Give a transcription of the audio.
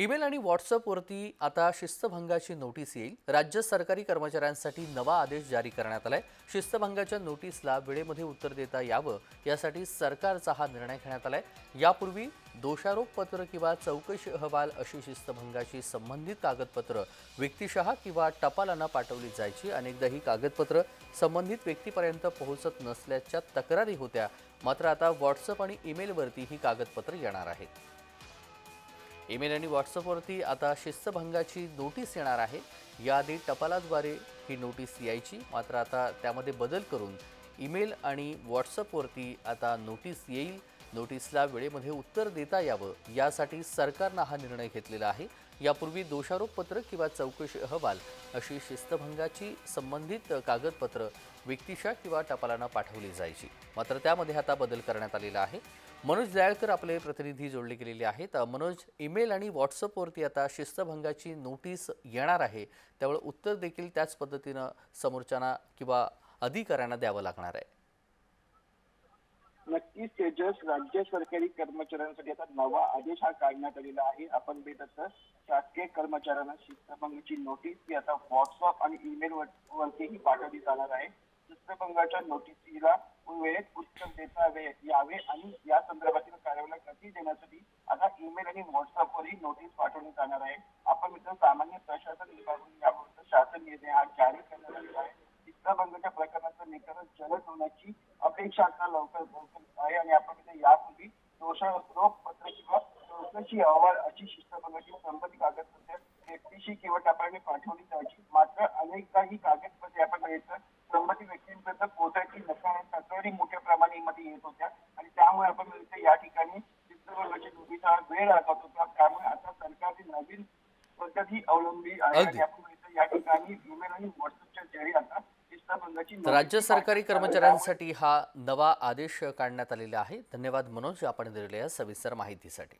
Email आणि व्हॉट्सअपवरती आता शिस्तभंगाची नोटीस येईल. राज्य सरकारी कर्मचाऱ्यांसाठी नवा आदेश जारी करण्यात आलाय. शिस्तभंगाच्या नोटीसला वेळेमध्ये उत्तर देता यावं यासाठी सरकारचा हा निर्णय घेण्यात आलाय. यापूर्वी दोषारोपपत्र किंवा चौकशी अहवाल अशी शिस्तभंगाशी संबंधित कागदपत्र व्यक्तिशः किंवा टपालानं पाठवली जायची. अनेकदा ही कागदपत्र संबंधित व्यक्तीपर्यंत पोहोचत नसल्याच्या तक्रारी होत्या. मात्र आता व्हॉट्सअप आणि ईमेलवरती ही कागदपत्र येणार आहेत. ईमेल आणि व्हॉट्सअपवरती आता शिस्तभंगाची नोटीस येणार आहे. याआधी टपालाद्वारे ही नोटीस यायची. मात्र आता त्यामध्ये बदल करून ईमेल आणि व्हॉट्सअपवरती आता नोटीस येईल. नोटीसला वेळेमध्ये उत्तर देता यावं यासाठी सरकारनं हा निर्णय घेतलेला आहे. यापूर्वी दोषारोपपत्र किंवा चौकशी अहवाल अशी शिस्तभंगाची संबंधित कागदपत्र व्यक्तिशा किंवा टपालानं पाठवली जायची. मात्र त्यामध्ये आता बदल करण्यात आलेला आहे. मनोज दयाळकर आपले प्रतिनिधी जोडले गेलेले आहेत. मनोज ईमेल आणि व्हॉट्सअपवरती आता शिस्तभंगाची नोटीस येणार आहे. त्यामुळे उत्तर देखील त्याच पद्धतीनं समोरच्यांना किंवा अधिकाऱ्यांना द्यावं लागणार आहे. नक्कीच तेजस राज्य सरकारी कर्मचाऱ्यांसाठी आता नवा आदेश हा काढण्यात आलेला आहे. आपण भेटत शासकीय कर्मचाऱ्यांना शिस्तभंगाची नोटीस ही आता व्हॉट्सअप आणि ईमेल वरतीही पाठवली जाणार आहे. शिस्तभंगाच्या नोटीसीला वेळेत उत्तर देता यावे आणि या संदर्भातील कार्यालयाला गती देण्यासाठी आता ईमेल आणि व्हॉट्सअपवरही नोटीस पाठवली जाणार आहे. आपण मित्र सामान्य प्रशासन विभागून याबाबत शासन निर्णय हा जारी करण्यात आलेला आहे. शिस्तभंगाच्या प्रकरणाचं निकाल जलद होण्याची अपेक्षा आता लवकर लवकर आहे आणि आपण इथे यापूर्वी दोषारोप पत्र किंवा चौकशी अहवाल अशी शिस्तभंगाची संबंधित कागदपत्रे व्यक्तीशी किंवा टपाने पाठवली जायची मात्र अनेकदा ही कागदपत्रे आपण बघितलं संबंधित व्यक्तींपर्यंत पोहोचायची नसल्याने तक्रारी मोठ्या प्रमाणामध्ये येत होत्या आणि त्यामुळे आपण इथे या ठिकाणी शिस्तभंगाची नोटीस वेळ लागत होता त्यामुळे आता सरकारने नवीन पद्धती अवलंबली आहे. आणि आपण इथे या ठिकाणी ईमेल आणि व्हॉट्सअपच्या जरिए आता राज्य सरकारी कर्मचाऱ्यांसाठी हा नवा आदेश काढण्यात आलेला आहे. धन्यवाद मनोज. आपण दिलेल्या या सविस्तर माहितीसाठी.